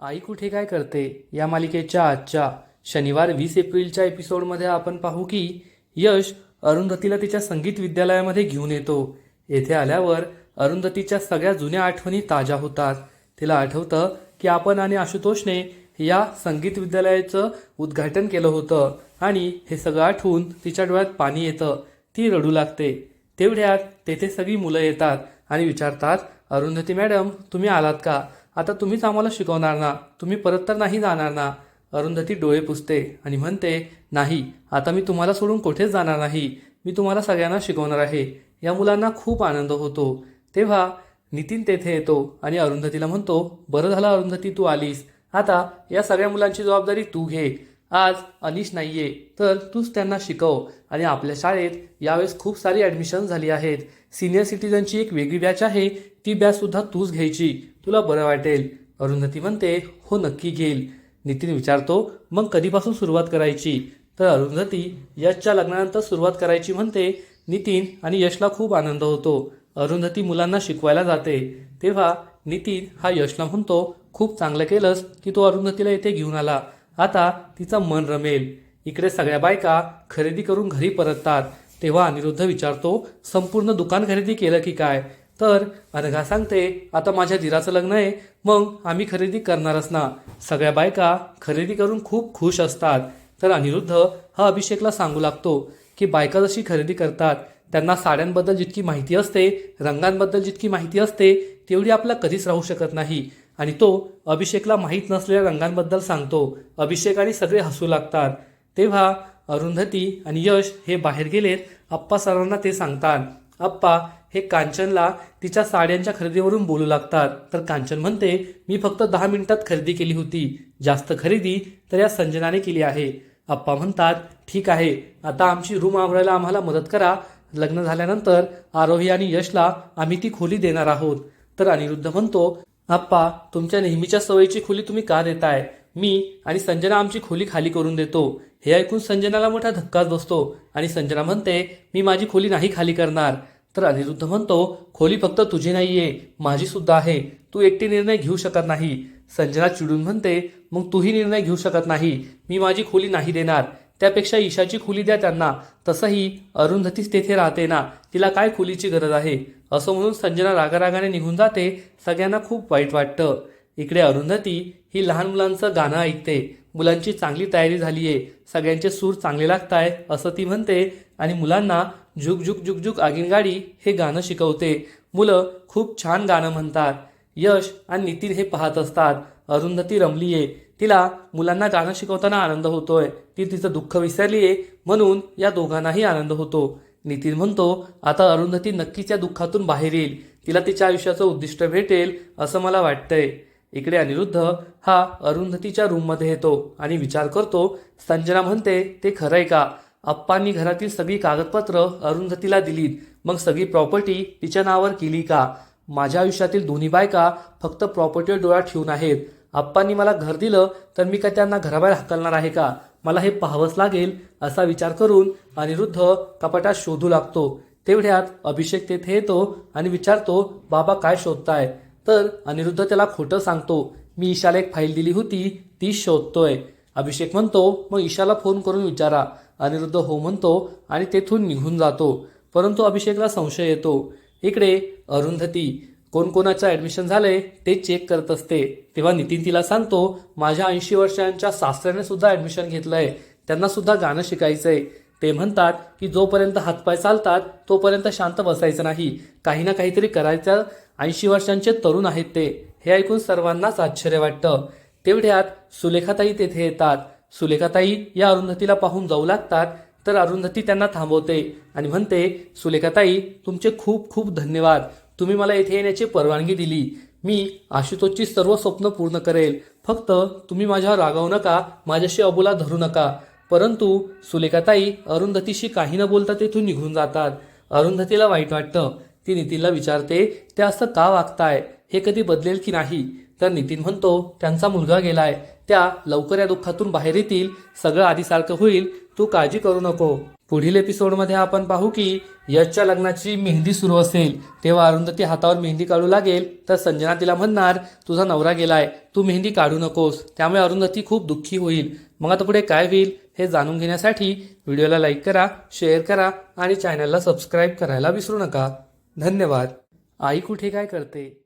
आई कुठे काय करते? या मालिकेच्या आजच्या शनिवार वीस एप्रिलच्या एपिसोडमध्ये आपण पाहू की यश अरुंधतीला तिच्या संगीत विद्यालयामध्ये घेऊन येतो. येथे आल्यावर अरुंधतीच्या सगळ्या जुन्या आठवणी ताज्या होतात. तिला आठवतं की आपण आणि आशुतोषने या संगीत विद्यालयाचं उद्घाटन केलं होतं आणि हे सगळं आठवून तिच्या डोळ्यात पाणी येतं. ती रडू लागते. तेवढ्यात तेथे सगळी मुलं येतात आणि विचारतात अरुंधती मॅडम तुम्ही आलात का? आता तुम्हीच आम्हाला शिकवणार ना. तुम्ही परत तर नाही जाणार ना. अरुंधती डोळे पुसते आणि म्हणते नाही आता मी तुम्हाला सोडून कुठेच जाणार नाही. मी तुम्हाला सगळ्यांना शिकवणार आहे. या मुलांना खूप आनंद होतो. तेव्हा नितीन तेथे येतो आणि अरुंधतीला म्हणतो बरं झालं अरुंधती तू आलीस. आता या सगळ्या मुलांची जबाबदारी तू घे. आज अनिश नाहीये तर तूच त्यांना शिकव. आणि आपल्या शाळेत यावेळेस खूप सारी ॲडमिशन झाली आहेत. सिनियर सिटीजनची एक वेगळी बॅच आहे. ती बॅच सुद्धा तूच घ्यायची. तुला बरं वाटेल. अरुंधती म्हणते हो नक्की घेईल. नितीन विचारतो मग कधीपासून सुरुवात करायची? तर अरुंधती यशच्या लग्नानंतर सुरुवात करायची म्हणते. नितीन आणि यशला खूप आनंद होतो. अरुंधती मुलांना शिकवायला जाते. तेव्हा नितीन हा यशला म्हणतो खूप चांगलं केलंस की तो अरुंधतीला येथे घेऊन आला. आता तिचं मन रमेल. इकडे सगळ्या बायका खरेदी करून घरी परततात. तेव्हा अनिरुद्ध विचारतो संपूर्ण दुकान खरेदी केलं की काय? तर अनघा सांगते आता माझ्या दिराचं लग्न आहे मग आम्ही खरेदी करणारच ना. सगळ्या बायका खरेदी करून खूप खुश असतात. तर अनिरुद्ध हा अभिषेकला सांगू लागतो की बायका जशी खरेदी करतात त्यांना साड्यांबद्दल जितकी माहिती असते रंगांबद्दल जितकी माहिती असते तेवढी आपला कधीच राहू शकत नाही. आणि तो अभिषेकला माहीत नसलेल्या रंगांबद्दल सांगतो. अभिषेक आणि सगळे हसू लागतात. तेव्हा अरुंधती आणि यश हे बाहेर गेलेत. आप्पा सरांना ते सांगतात आप्पा हे कांचनला तिच्या साड्यांच्या खरेदीवरून बोलू लागतात. तर कांचन म्हणते मी फक्त दहा मिनिटात खरेदी केली होती. जास्त खरेदी तर या संजनाने केली आहे. आप्पा म्हणतात ठीक आहे. आता आमची रूम आवरायला आम्हाला मदत करा. लग्न झाल्यानंतर आरोही आणि यशला आम्ही ती खोली देणार आहोत. तर अनिरुद्ध म्हणतो आप्पा तुमच्या नेहमीच्या सवयीची खोली तुम्ही का देताय? मी आणि संजना आमची खोली खाली करून देतो. हे ऐकून संजनाला मोठा धक्काच बसतो आणि संजना म्हणते मी माझी खोली नाही खाली करणार. तर अनिरुद्ध म्हणतो खोली फक्त तुझी नाहीये माझी सुद्धा आहे. तू एकटी निर्णय घेऊ शकत नाही. संजना चिडून म्हणते मग तूही निर्णय घेऊ शकत नाही. मी माझी खोली नाही देणार. त्यापेक्षा ईशाची खोली द्या त्यांना. तसंही अरुंधतीच तेथे राहते ना. तिला काय खोलीची गरज आहे? असं म्हणून संजना रागारागाने निघून जाते. सगळ्यांना खूप वाईट वाटतं. इकडे अरुंधती ही लहान मुलांचं गाणं ऐकते. मुलांची चांगली तयारी झाली आहे सगळ्यांचे सूर चांगले लागताय असं ती म्हणते. आणि मुलांना झुक झुक झुक झुक आगीनगाडी हे गाणं शिकवते. मुलं खूप छान गाणं म्हणतात. यश आणि नितीन हे पाहत असतात. अरुंधती रमली आहे तिला मुलांना गाणं शिकवताना आनंद होतोय. ती तिचं दुःख विसरली आहे म्हणून या दोघांनाही आनंद होतो. नितीन म्हणतो आता अरुंधती नक्कीच या दुःखातून बाहेर येईल. तिला तिच्या आयुष्याचं उद्दिष्ट भेटेल असं मला वाटतंय. इकडे अनिरुद्ध हा अरुंधतीच्या रूममध्ये येतो आणि विचार करतो संजना म्हणते ते खरंय का? अप्पांनी घरातील सगळी कागदपत्र अरुंधतीला दिलीत. मग सगळी प्रॉपर्टी तिच्या नावावर केली का? माझ्या आयुष्यातील दोन्ही बायका फक्त प्रॉपर्टीवर डोळा ठेवून आहेत. अप्पांनी मला घर दिलं तर मी काय त्यांना घराबाहेर हाकलणार आहे का? मला हे पाहावंच लागेल असा विचार करून अनिरुद्ध कपाटात शोधू लागतो. तेवढ्यात अभिषेक तेथे येतो आणि विचारतो बाबा काय शोधताय? तर अनिरुद्ध त्याला खोटं सांगतो मी ईशाला एक फाईल दिली होती ती शोधतोय. अभिषेक म्हणतो मग ईशाला फोन करून विचारा. अनिरुद्ध हो म्हणतो आणि तेथून निघून जातो. परंतु अभिषेकला संशय येतो. इकडे अरुंधती कोणकोणाचं ॲडमिशन झालंय ते चेक करत असते. तेव्हा नितीन तिला सांगतो माझ्या ऐंशी वर्षांच्या सासऱ्याने सुद्धा ॲडमिशन घेतलंय. त्यांना सुद्धा गाणं शिकायचंय. ते म्हणतात की जोपर्यंत हातपाय चालतात तोपर्यंत शांत बसायचं नाही. काही ना काहीतरी करायचं. ऐंशी वर्षांचे तरुण आहेत ते. हे ऐकून सर्वांनाच आश्चर्य वाटतं. तेवढ्यात सुलेखाताई तेथे येतात. सुलेखाताई या अरुंधतीला पाहून जाऊ लागतात तर अरुंधती त्यांना थांबवते. आणि म्हणते सुलेखाताई तुमचे खूप खूप धन्यवाद. तुम्ही मला येथे येण्याची परवानगी दिली. मी आशुतोषची सर्व स्वप्न पूर्ण करेल. फक्त तुम्ही माझ्यावर रागावू नका माझ्याशी अबोला धरू नका. परंतु सुलेखाताई अरुंधतीशी काही न बोलता तेथून निघून जातात. अरुंधतीला वाईट वाटतं. ती नितीनला विचारते ते असं का वागताय? हे कधी बदलेल की नाही तर नितीन म्हणतो त्यांचा मुलगा गेलाय. त्या लवकर या दुःखातून बाहेर येतील. सगळं आधीसारखं होईल. तू काळजी करू नको. पुढील एपिसोडमध्ये आपण पाहू की यशच्या लग्नाची मेहंदी सुरू असेल. तेव्हा अरुंधती हातावर मेहंदी काढू लागेल. तर संजना तिला म्हणणार तुझा नवरा गेलाय. तू मेहंदी काढू नकोस. त्यामुळे अरुंधती खूप दुःखी होईल. मग आता पुढे काय होईल हे जाणून घेण्यासाठी व्हिडिओला लाईक करा शेअर करा आणि चॅनलला सबस्क्राईब करायला विसरू नका. धन्यवाद. आई कुठे काय करते?